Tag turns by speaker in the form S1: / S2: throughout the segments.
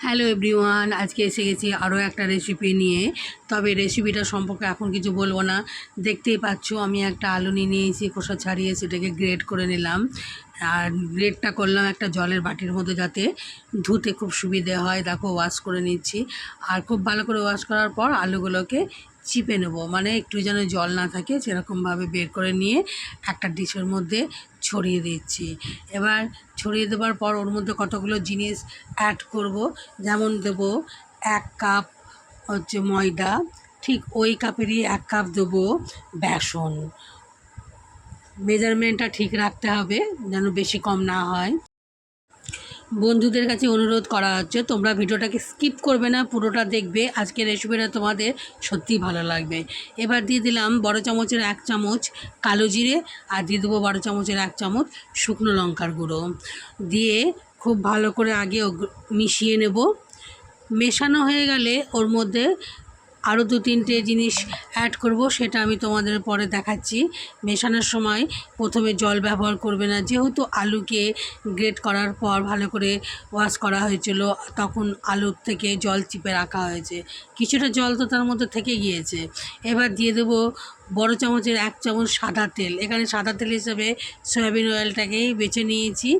S1: Hello everyone আজকে এসে গেছি আরও একটা রেসিপি নিয়ে। তবে রেসিপিটা সম্পর্কে এখন কিছু বলব না। দেখতেই পাচ্ছ, আমি একটা আলু নিয়ে নিয়েছি, খোসা ছাড়িয়ে সেটাকে গ্রেড করে নিলাম। আর গ্রেডটা করলাম একটা জলের বাটির মধ্যে যাতে ধুতে খুব সুবিধে হয়। দেখো ওয়াশ করে নিচ্ছি। আর খুব ভালো করে ওয়াশ করার পর আলুগুলোকে চিপে নেব। মানে একটু যেন জল না থাকে, সেরকমভাবে বের করে নিয়ে একটা ডিশের মধ্যে ছড়িয়ে দিচ্ছি। এবার ছড়িয়ে দেওয়ার পর ওর মধ্যে কতগুলো জিনিস অ্যাড করব। যেমন দেব এক কাপ হচ্ছে ময়দা, ঠিক ওই কাপেরই এক কাপ দেবো বেসন। মেজারমেন্টটা ঠিক রাখতে হবে, যেন বেশি কম না হয়। বন্ধুদের কাছে অনুরোধ করা হচ্ছে, তোমরা ভিডিওটাকে স্কিপ করবে না, পুরোটা দেখবে। আজকের রেসিপিটা তোমাদের সত্যিই ভালো লাগবে। এবার দিয়ে দিলাম বড় চামচের এক চামচ কালো জিরে আর দিয়ে দেবো বড় চামচের এক চামচ শুকনো লঙ্কার গুঁড়ো। দিয়ে খুব ভালো করে আগে মিশিয়ে নেব। মেশানো হয়ে গেলে ওর মধ্যে আরও দু তিনটে জিনিস অ্যাড করব, সেটা আমি তোমাদের পরে দেখাচ্ছি। মেশানোর সময় প্রথমে জল ব্যবহার করবে না। যেহেতু আলুকে গ্রেট করার পর ভালো করে ওয়াশ করা হয়েছিল, তখন আলুর থেকে জল চিপে রাখা হয়েছে। কিছুটা জল তো তার মধ্যে থেকে গিয়েছে। এবার দিয়ে দেবো বড় চামচের এক চামচ সাদা তেল। এখানে সাদা তেল হিসাবে সয়াবিন অয়েলটাকেই বেছে নিয়েছি।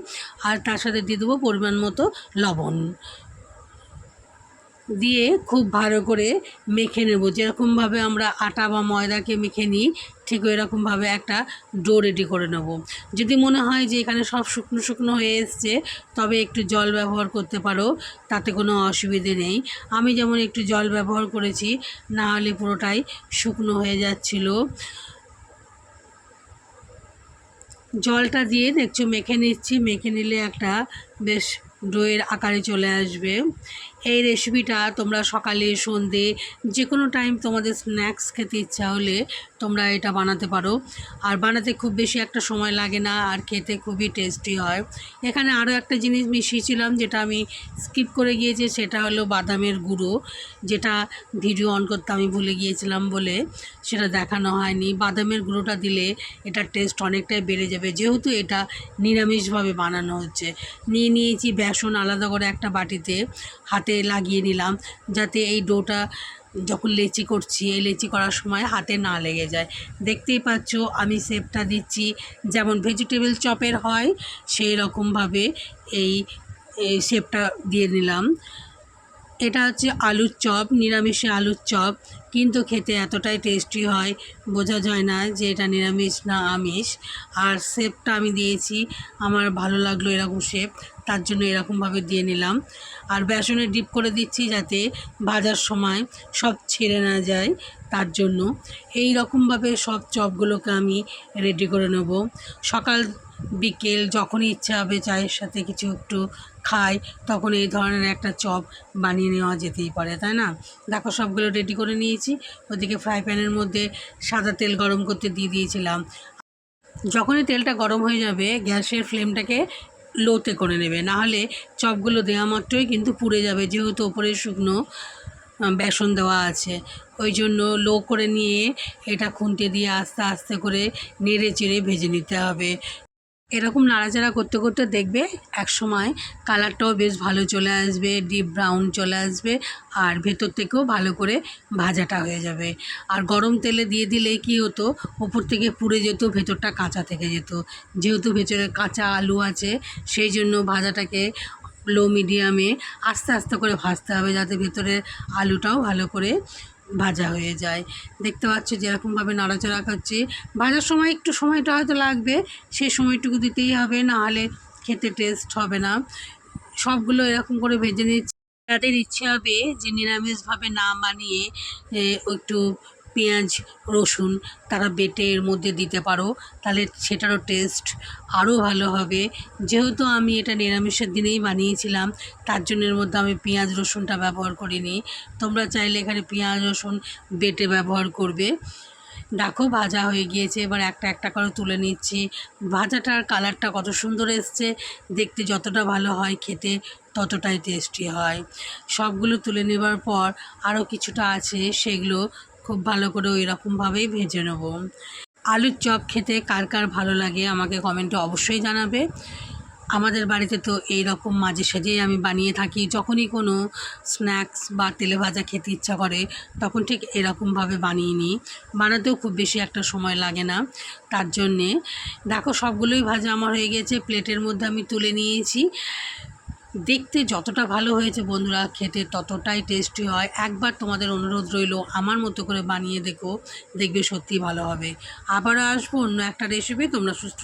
S1: আর তার সাথে দিয়ে দেবো পরিমাণ মতো লবণ। দিয়ে খুব ভালো করে মেখে নেব। যেরকমভাবে আমরা আটা বা ময়দাকে মেখে নিই, ঠিক ওই রকমভাবে একটা ডো রেডি করে নেব। যদি মনে হয় যে এখানে সব শুকনো শুকনো হয়ে এসছে, তবে একটু জল ব্যবহার করতে পারো, তাতে কোনো অসুবিধে নেই। আমি যেমন একটু জল ব্যবহার করেছি, না হলে পুরোটাই শুকনো হয়ে যাচ্ছিল। জলটা দিয়ে দেখছ মেখে নিচ্ছি, মেখে নিলে একটা বেশ ডোয়ের আকারে চলে আসবে। এই রেসিপিটা তোমরা সকালে, সন্ধে যে কোনো টাইম তোমাদের স্ন্যাক্স খেতে ইচ্ছা হলে তোমরা এটা বানাতে পারো। আর বানাতে খুব বেশি একটা সময় লাগে না, আর খেতে খুবই টেস্টি হয়। এখানে আরও একটা জিনিস মিশিয়েছিলাম যেটা আমি স্কিপ করে গিয়েছি, সেটা হলো বাদামের গুঁড়ো, যেটা ভিডিও অন করতে আমি ভুলে গিয়েছিলাম বলে। সেটা দেখানো হয়নি। বাদামের গুঁড়োটা দিলে এটার টেস্ট অনেকটাই বেড়ে যাবে। যেহেতু এটা নিরামিষভাবে বানানো হচ্ছে। নিয়ে নিয়েছি বেসন আলাদা করে একটা বাটিতে। হাতে লাগিয়ে নিলাম যাতে এই ডোটা যখন লেচি করছি, এই লেচি করার সময় হাতে না লেগে যায়। দেখতেই পাচ্ছ আমি শেপটা দিচ্ছি। যেমন ভেজিটেবল চপের হয়, সেই রকমভাবে এই এই শেপটা দিয়ে নিলাম। এটা হচ্ছে আলুর চপ, নিরামিষে আলুর চপ। কিন্তু খেতে এতটাই টেস্টি হয়, বোঝা যায় না যে এটা নিরামিষ না আমিষ। আর শেপটা আমি দিয়েছি, আমার ভালো লাগল এরকম শেপ। তার জন্য এরকমভাবে দিয়ে নিলাম। আর বেসনে ডিপ করে দিচ্ছি যাতে ভাজার সময় সব ছেড়ে না যায় তার জন্য। এই রকমভাবে সব চপগুলোকে আমি রেডি করে নেব। সকাল, বিকেল যখনই ইচ্ছা হবে চায়ের সাথে কিছু একটু খাই, তখন এই ধরনের একটা চপ বানিয়ে নেওয়া যেতেই পারে, তাই না? দেখো সবগুলো রেডি করে নিয়েছি। ওদিকে ফ্রাই প্যানের মধ্যে সাদা তেল গরম করতে দিয়ে দিয়েছিলাম। যখনই তেলটা গরম হয়ে যাবে, গ্যাসের ফ্লেমটাকে লোতে করে নেবে। নাহলে চপগুলো দেওয়া মাত্রই কিন্তু পুড়ে যাবে, যেহেতু ওপরে শুকনো বেসন দেওয়া আছে। ওই জন্য লো করে নিয়ে এটা খুন্তি দিয়ে আস্তে আস্তে করে নেড়ে চেড়ে ভেজে নিতে হবে। এরকম নাড়াচাড়া করতে করতে দেখবে এক সময় কালারটাও বেশ ভালো চলে আসবে ডিপ ব্রাউন চলে আসবে আর ভেতর থেকেও ভালো করে ভাজাটা হয়ে যাবে। আর গরম তেলে দিয়ে দিলে কি হতো, ওপর থেকে পুড়ে যেত, ভেতরটা কাঁচা থেকে যেত। যেহেতু ভেতরে কাঁচা আলু আছে, সেই জন্য ভাজাটাকে লো মিডিয়ামে আস্তে আস্তে করে ভাজতে হবে যাতে ভেতরের আলুটাও ভালো করে ভাজা হয়ে যায়। দেখতে পাচ্ছ যেরকমভাবে নাড়াচাড়া করছি। ভাজার সময় একটু সময়টা হয়তো লাগবে, সেই সময়টুকু দিতেই হবে না হলে খেতে টেস্ট হবে না। সবগুলো এরকম করে ভেজে নিচ্ছি। তাদের ইচ্ছে হবে যে নিরামিষভাবে না বানিয়ে একটু পেঁয়াজ, রসুন তারা বেটে এর মধ্যে দিতে পারো। তাহলে সেটারও টেস্ট আরও ভালো হবে। যেহেতু আমি এটা নিরামিষের দিনেই বানিয়েছিলাম, তার জন্য এর মধ্যে আমি পেঁয়াজ, রসুনটা ব্যবহার করিনি। তোমরা চাইলে এখানে পেঁয়াজ, রসুন বেটে ব্যবহার করবে। দেখো, ভাজা হয়ে গিয়েছে। এবার একটা একটা করে তুলে নিচ্ছি। ভাজাটার কালারটা কত সুন্দর এসছে। দেখতে যতটা ভালো হয় খেতে, ততটাই টেস্টি হয়। সবগুলো তুলে নেবার পর আরও কিছুটা আছে, সেগুলো খুব ভালো করে ওই রকমভাবেই ভেজে নেব। আলুর চপ খেতে কার কার ভালো লাগে আমাকে কমেন্টে অবশ্যই জানাবে। আমাদের বাড়িতে তো এই রকম মাঝে সাঝেই আমি বানিয়ে থাকি। যখনই কোনো স্ন্যাক্স বা তেলে ভাজা খেতে ইচ্ছা করে, তখন ঠিক এরকমভাবে বানিয়ে নিই। বানাতেও খুব বেশি একটা সময় লাগে না। তার জন্যে দেখো সবগুলোই ভাজা আমার হয়ে গেছে। প্লেটের মধ্যে আমি তুলে নিয়েছি। দেখতে যতটা ভালো হয়েছে বন্ধুরা, খেতে ততটাই টেস্টি হয়। একবার তোমাদের অনুরোধ রইল, আমার মতো করে বানিয়ে দেখো, দেখবে সত্যি ভালো হবে। আবার আসব অন্য একটা রেসিপি তোমরা সুস্থ